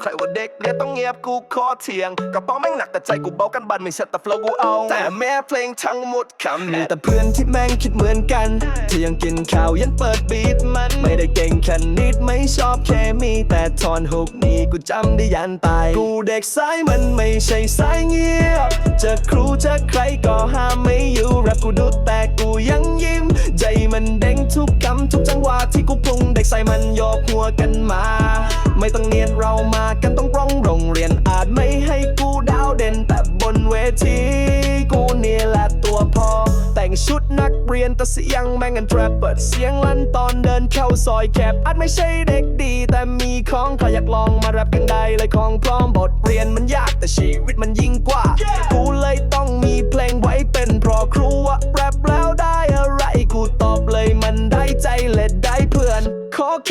ใครว่าเด็กเรียนต้องเงียบกูขอเถียงกระเป๋าแม่งหนักแต่ใจกูเบากันบันไม่เสร็จแต่ flow กูเอา แต่แม้เพลงทั้งหมดคำมีแต่เพื่อนที่แม่งคิดเหมือนกันที่ยังกินข้าวยันเปิดบีทมัน ไม่ได้เก่งแค่นิดไม่ชอบแค่มี แต่ทอนฮุกนี้กูจำได้ยันตาย กูเด็กสายมันไม่ใช่สายเงียบ จะครูจะใครก็ห้ามไม่อยู่รปกูดุดแต่ ใส่มันโยกหัวกันมา ไม่ต้องเนียนเรามากันต้องร้องโรงเรียนอาจไม่ให้กูดาวเด่น แต่บนเวที กูเนี่ยแหละตัวพอ แต่งชุดนักเรียนแต่เสียงแม่งกันแทรปเปิดเสียงลั่นตอนเดินเข้าซอยแคบอาจไม่ใช่เด็กดี แต่มีของใครอยากลองมาแรปกันได้เลยของพร้อมบทเรียนมันยากแต่ชีวิตมันยิ่งกว่ากู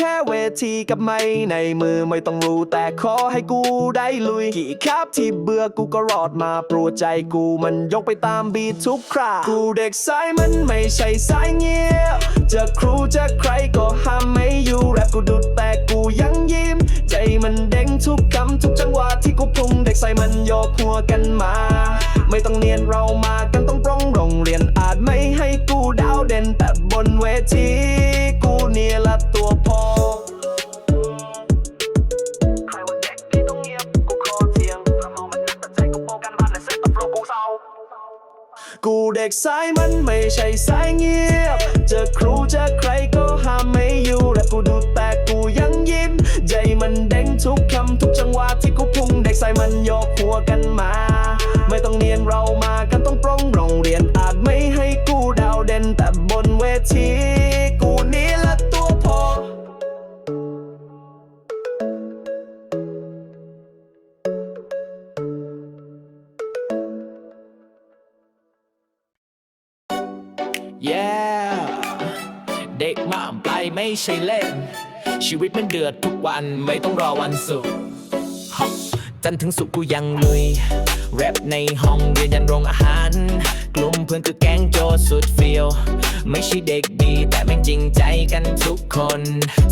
แค่เวทีกับไม้ในมือไม่ต้องรู้แต่ขอให้กูได้ลุยกี่ครับที่เบื่อกูก็รอดมาปลัวใจกูมันยกไปตามบีททุกครากูเด็กสายมันไม่ใช่สายเงียบจะครูจะใครก็ห้ามไม่อยู่แรปกูดุดแต่กูยังยิ้ม ใจมันเด้งทุกคำทุกจังหวะที่กูปรุงเด็กใส่มันโยกหัวกันมา ไม่ต้องเนียนเรามากันต้องปร้องโรงเรียนอาจไม่ให้กูดาวเด่นแต่บนเวที เด็กสายมันไม่ใช่สายเงียบ จะครูจะใครก็ห yeah เด็กมากไปไม่ใช่เล่น ชีวิตมันเดือดทุกวันไม่ต้องรอวันศุกร์ฮะจันถึงสุกกูยังลุย แรปในห้องเรียนยันโรงอาหาร กลุ่มเพื่อนคือแก๊งโจสุดเฟียว ไม่ใช่เด็กดีแต่แม่งจริงใจกันทุกคน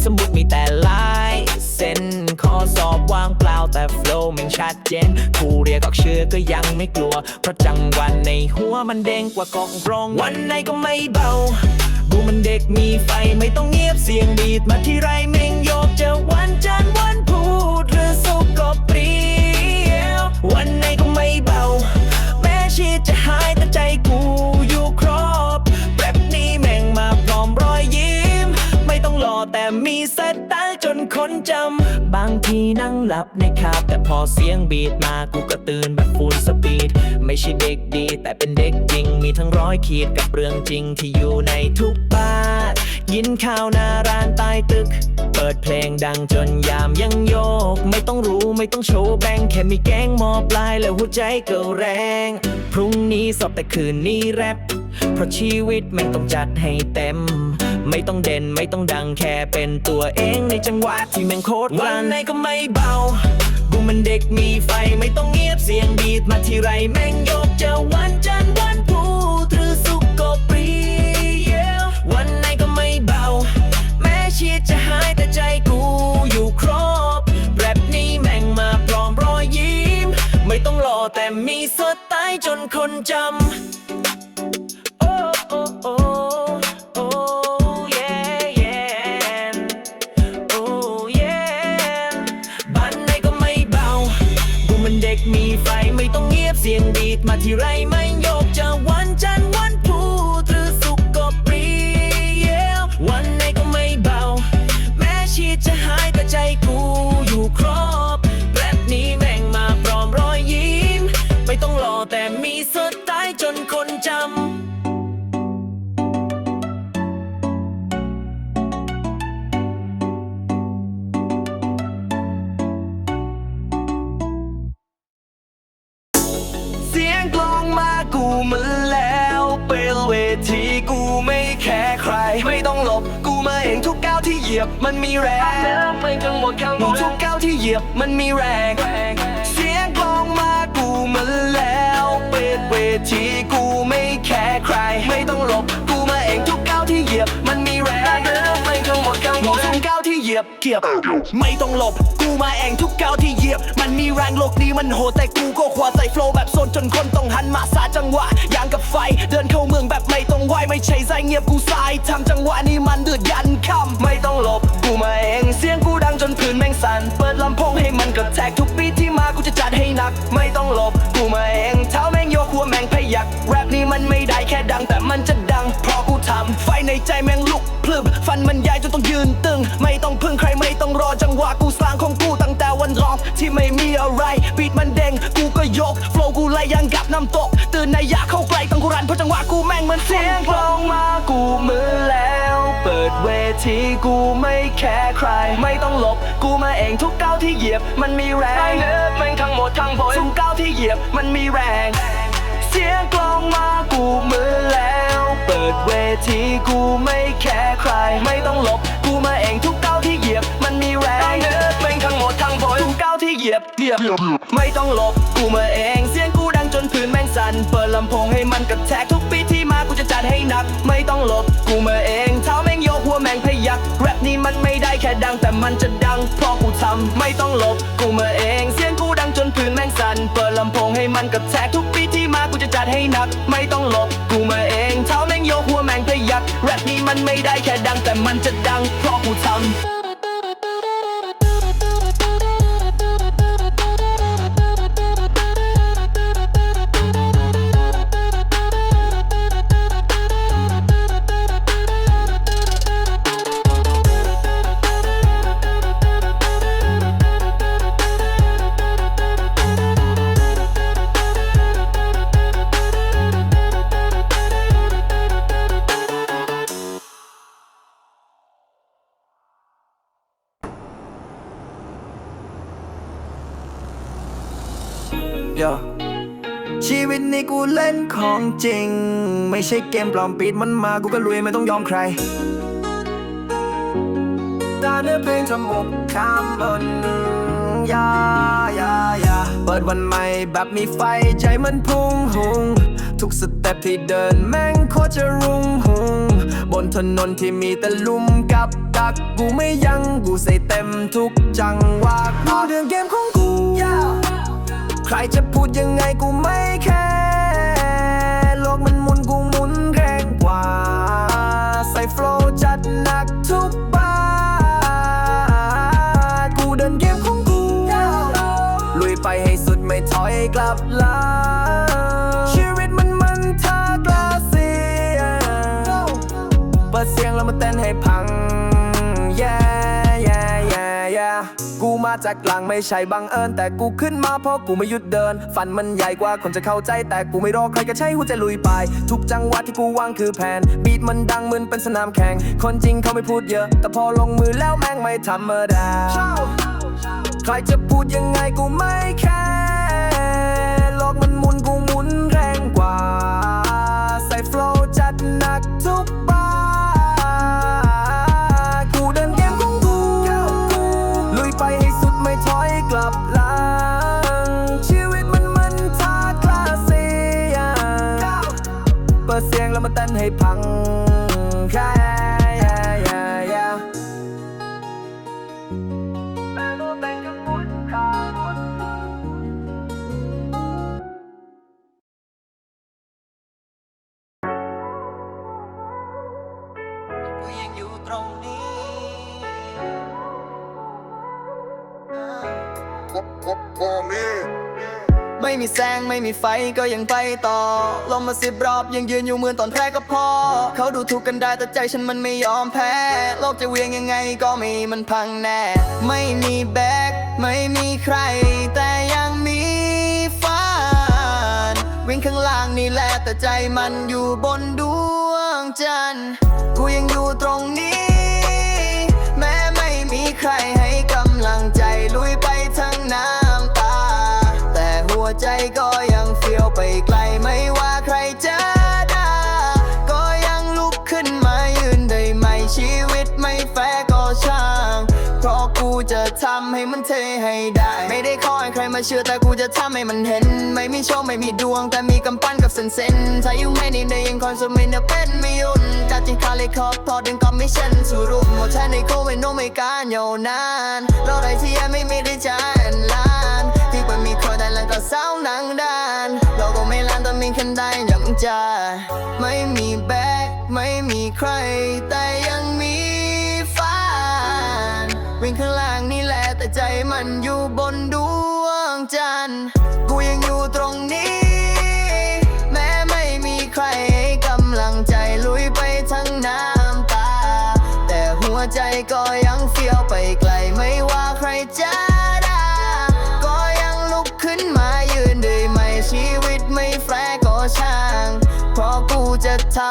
สมุดมีแต่ลาย เส้นข้อสอบว่างเปล่าแต่โฟล์ม่งชัดเจนครูเรียกออกชื่อก็ยังไม่กลัว เพราะจังหวันในหัวมันเด้งกว่ากองร้องวันไหนก็ไม่เบากูมันเด็กมีไฟไม่ต้องเงียบเสียงบีดมาที่ไรเม่งโยกจะวันจันทร์วันพุธหรือศุกก็เปรี้ยววันไหนก็ไม่เบาแม้ชีจะ คนจำ บางทีนั่งหลับในคาบแต่พอเสียงบีดมากูก็ตื่นแบบฟูลสปีด ไม่ใช่เด็กดี แต่เป็นเด็กจริง มีทั้งร้อยขีดกับเรื่องจริงที่อยู่ในทุกบ้านยินข่าวหน้าร้านใต้ตึก เปิดเพลงดังจนยามยังโยก ไม่ต้องรู้ไม่ต้องโชว์แบงค์แค่มีแกงมอปลายแล้วหัวใจก็แรง พรุ่งนี้สอบแต่คืนนี้แรปเพราะชีวิตม่งต้องจัดให้เต็ม ไม่ต้องเด่นไม่ต้องดังแค่เป็นตัวเองในจังหวะที่แม่งโคตรวันไหนก็ไม่เบากูมันเด็กมีไฟไม่ต้องเงียบเสียงบีดมาทีไรแม่งโยกจะวันจันทร์วันพุธหรือศุกก็ปรี้ยววันไหนก็ไม่เบา แม้ชีวิตจะหายแต่ใจกูอยู่ครบแรปนี้แม่งมาพร้อมรอยยิ้ม ไม่ต้องรอแต่มีสไตล์จนคนจำ ต้องรอแต่มีสไตล์จนคนจำเสียงกลองมากูมาแล้วเป็นเวทีกูไม่แคร์ใครไม่ต้องหลบกูมาเองทุกก้าวที่เหยียบมันมีแรงไม่ทั้งหมดข้างบนทุกก้าวที่เหยียบมันมีแรง ทีกูไม่แคร์ใคร ไม่ต้องหลบ กูมาเองทุกก้าวที่เหยียบ มันมีแรงไม่ทั้งหมดข้างบนทุกก้าวที่เหยียบเกียบ ไม่ต้องหลบ กูมาเองทุกก้าวที่เหยียบ มันมีแรงโลกนี้มันโหดแต่กูก็ขวาใส่โฟล์แบบโซนจนคนต้องหันมาสาจังหวะยางกับไฟ เดินเข้าเมืองแบบไม่ต้องไหวไม่ใช่ใจเงียบกูสายทำจังหวะนี้มันเดือดยันค่ำไม่ต้องหลบ กูมาเองเสียงกูดังจนพื้นแม่งสั่นเปิดลำโพงให้มันกระแทกทุกปีที่มากูจะจัดให้หนัก ไม่ต้องหลบ แม่งพยักแรปนี้มันไม่ได้แค่ดัง แต่มันจะดัง เพราะกูทำไฟในใจแม่งลุกพลึบฟันมันใหญ่จนต้องยืนตึง ไม่ต้องพึ่งใครไม่ต้องรอจังหวะกูสร้างของกูตั้งแต่วันร้องที่ไม่มีอะไรบีดมันเด้งกูก็ยกโฟล์กูไหลยังกับน้ำตก ตื่นในอยากเข้าใกล้ต้องกูรันเพราะจังหวะกูแม่งเหมือนเสียงกลองมากูมือแล้ว เปิดเวทีกูไม่แคร์ใคร ไม่ต้องหลบกูมาเองทุกก้าวที่เหยียบ มันมีแรงเนื้อแม่งทั้งหมดทั้งผลทุกก้าวที่เหยียบมันมีแรง เสียงกลองมากูมือแล้ว เปิดเวทีกูไม่แคร์ใคร ไม่ต้องหลบกูมาเองทุกก้าวที่เหยียบ มันมีแรงเนื้อแม่งทั้งหมดทั้งผลทุกก้าวที่เหยียบเหยียบ ไม่ต้องหลบกูมาเองเสียงกูดังจนพื้นแม่งสั่นเปิดลำโพงให้มันกระแทกทุกปีที่มากูจะจัดให้หนัก ไม่ต้องหลบกูมาเองเท้าแม่งโยกหัวแม่งพยักแรปนี้มันไม่ได้แค่ดังแต่มันจะดังเพราะกูทำไม่ต้องหลบกูมาเองเสียงกูดังจนพื้นแม่งสั่นเปิดลำโพงให้มันกระแทกทุกปี นัก ไม่ต้องหลบกูมาเองเท้าแม่งโยกหัวแม่งพยักแรปนี้มันไม่ได้แค่ดังแต่มันจะดังเพราะกูทำ โยชีวิตนี้กูเล่นของจริง ไม่ใช่เกมปลอมปิดมันมากูก็ลุยไม่ต้องยอมใครตาเนื้อเพลงทำหมกข้ามบนยายายาเปิดวันใหม่แบบมีไฟใจมันพุ่งหุงทุกสเต็ปที่เดินแม่งโคตรจะรุ่งหุงบนถนนที่มีแต่ลุมกับดักกูไม่ยั้งกูใส่เต็มทุกจังหวะกูเดินเกมของกู ใครจะพูดยังไงกูไม่แคร์โลกมันหมุนกูหมุนแรงกว่า ใส่โฟลว์จัดหนักทุกบาทกูเดินเกมของกู ลุยไปให้สุดไม่ถอยกลับหลัง จากหลังไม่ใช่บังเอิญ แต่กูขึ้นมาเพราะกูไม่หยุดเดิน ฝันมันใหญ่กว่าคนจะเข้าใจ แต่กูไม่รอใครก็ใช้หัวใจลุยไป ทุกจังหวะที่กูวางคือแผน บีทมันดังเหมือนเป็นสนามแข่ง คนจริงเขาไม่พูดเยอะ แต่พอลงมือแล้วแม่งไม่ธรรมดาใครจะพูดยังไงกูไม่แคร์โลกมันหมุนกูหมุนแรงกว่า ใส่โฟล์จัดหนักทุกบา แล้วมาเต้นให้พั ไม่มีไฟก็ยังไปต่อลมมาสิบรอบยังยืนอยู่เหมือนตอนแรกก็พอ เขาดูถูกกันได้แต่ใจฉันมันไม่ยอมแพ้ โลกจะเวียงยังไงก็ไม่มันพังแน่ ไม่มีแบกไม่มีใคร แต่ยังมีฝันวิ่งข้างล่างนี่แหละแต่ใจมันอยู่บนดวงจันทร์กูยังอยู่ตรงนี้ แม้ไม่มีใครให้กำ วใจก็ยังเฟี้ยวไปไกลไม่ว่าใครจะด่าก็ยังลุกขึ้นมายืนได้ไหมชีวิตไม่แฟร์ก็ช่าง เพราะกูจะทำให้มันเทให้ได้ ไม่ได้ขอให้ใครมาเชื่อแต่กูจะทำให้มันเห็น ไม่มีโชคไม่มีดวงแต่มีกำปั้นกับเส้นเส้นถ้าอยู่ไม่ดีในยังคอนซูมินเป็นไม่ยุ่นจากที่คาเลยขอบพอดึงคอมมิชชั่นสู่รูปหมดแทในโควิดโนไม่การยาวนานราได้ที่ยังไม่มีได้จานที่างดาน เราก็ไม่ล้านแต่มีคนได้ยังจะไม่มีแบกไม่มีใคร แต่ยังมีฝันวิ่งข้างล่างนี่แหละแต่ใจมันอยู่บนดวงจันทร์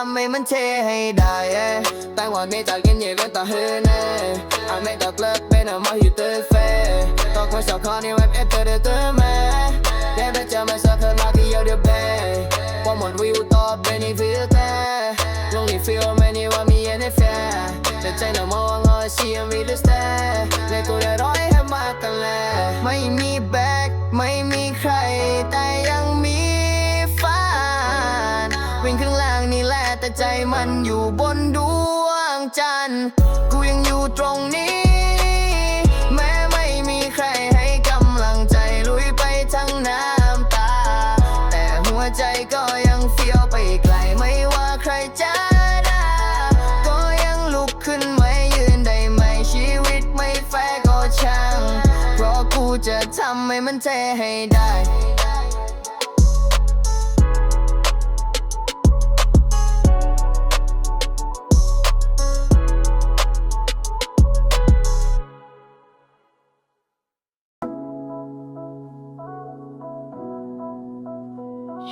ำให้มันเทให้ได้แต่ว่าไม่จากกินเย่เป็นตาเฮเน่อาไม่ตากเลิกเป็นอามาอยู่เตอเฟ่ต้องคอยสอบคอในเว็บเอเตอร์เดอร์แม่ Never tell myself I'm lucky you're the best ว่าหมดวิวตอบเป็นอีฟิลเตอร์ Lonely feel ไม่นี่ว่ามีเอ็นแฟร์แต่ใจหน่ะมองว่างอชียังมีลิสเตอร์และกูได้ร้อยให้มากกันแล้วไม่มีแบกไม่มีใครแต่ยัง มันอยู่บนดวงจันทร์ กูยังอยู่ตรงนี้ แม้ไม่มีใครให้กำลังใจลุยไปทั้งน้ำตา แต่หัวใจก็ยังเฟี้ยวไปไกลไม่ว่าใครจะด่าก็ยังลุกขึ้นไม่ยืนได้ไหมชีวิตไม่แฟร์ก็ช่าง เพราะกูจะทำให้มันเทให้ได้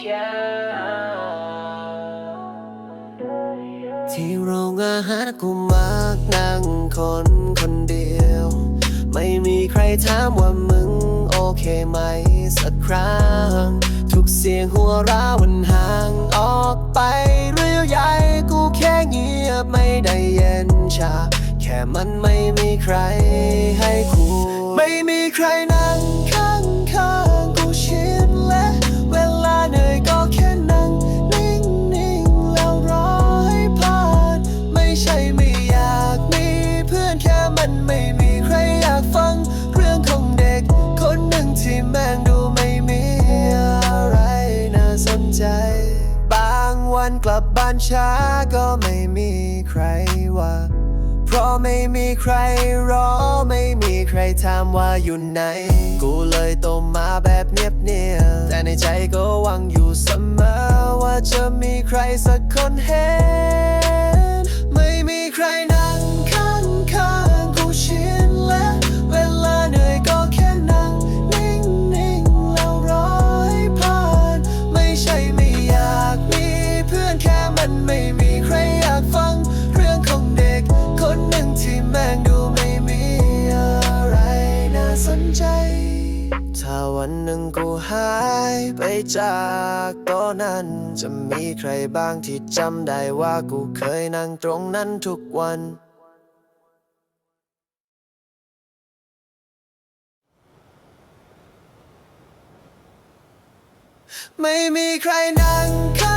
ที่โรงอาหารกูมักนั่งคนคนเดียว ไม่มีใครถามว่ามึงโอเคไหมสักครั้ง ทุกเสียงหัวเราะมันห่างออกไปเรื่อยใหญ่กูแค่เงียบไม่ได้เย็นชา แค่มันไม่มีใครให้คุยไม่มีใครนั่ง ช้าก็ไม่มีใครว่า เพราะไม่มีใครรอ ไม่มีใครถามว่าอยู่ไหน กูเลยโตมาแบบเนียบๆแต่ในใจก็หวังอยู่เสมอ ว่าจะมีใครสักคนเห็น ไม่มีใครนั่งข้างข้างๆกูชินและ เวลาเหนื่อยก็ หนึ่งกูหายไปจากโต๊ะนั้น จะมีใครบ้างที่จำได้ว่ากูเคยนั่งตรงนั้นทุกวันไม่มีใครนั่งข้า